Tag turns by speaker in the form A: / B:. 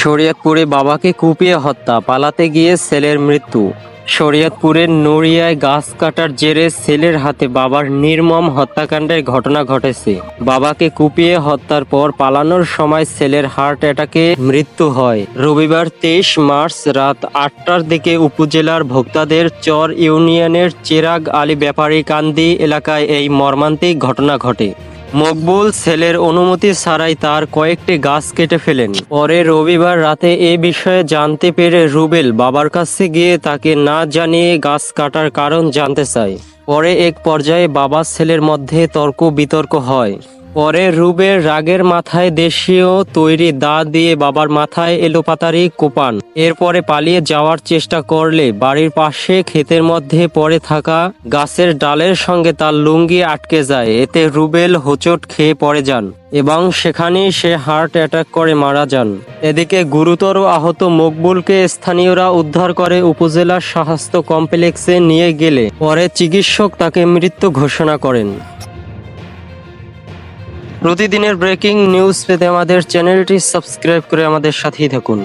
A: শরীয়তপুরে বাবাকে কুপিয়ে হত্যা, পালাতে গিয়ে ছেলের মৃত্যু। শরীয়তপুরের নড়িয়ায় গাছ কাটার জেরে ছেলের হাতে বাবার নির্মম হত্যাকাণ্ডের ঘটনা ঘটেছে। বাবাকে কুপিয়ে হত্যার পর পালানোর সময় ছেলের হার্ট অ্যাটাকে মৃত্যু হয়। রবিবার তেইশ মার্চ রাত আটটার দিকে উপজেলার ভোক্তাদের চর ইউনিয়নের চেরাগ আলী ব্যাপারী কান্দি এলাকায় এই মর্মান্তিক ঘটনা ঘটে। মকবুল সেলের অনুমতি ছাড়াই তার কয়েকটি গাছ কেটে ফেলেন। পরে রবিবার রাতে এ বিষয়ে জানতে পেরে রুবেল বাবার কাছে গিয়ে তাকে না জানিয়ে গাছ কাটার কারণ জানতে চায়। পরে এক পর্যায়ে বাবা ছেলের মধ্যে তর্ক বিতর্ক হয়। পরে রুবের রাগের মাথায় দেশীয় তৈরি দা দিয়ে বাবার মাথায় এলোপাতারি কোপান। এরপরে পালিয়ে যাওয়ার চেষ্টা করলে বাড়ির পাশে ক্ষেতের মধ্যে পড়ে থাকা গাছের ডালের সঙ্গে তার লুঙ্গি আটকে যায়, এতে রুবেল হোঁচট খেয়ে পড়ে যান এবং সেখানেই সে হার্ট অ্যাটাক করে মারা যান। এদিকে গুরুতর আহত মকবুলকে স্থানীয়রা উদ্ধার করে উপজেলা স্বাস্থ্য কমপ্লেক্সে নিয়ে গেলে পরে চিকিৎসক তাকে মৃত্যু ঘোষণা করেন। প্রতিদিনের ব্রেকিং নিউজ পেতে আমাদের চ্যানেলটি সাবস্ক্রাইব করে আমাদের সাথেই থাকুন।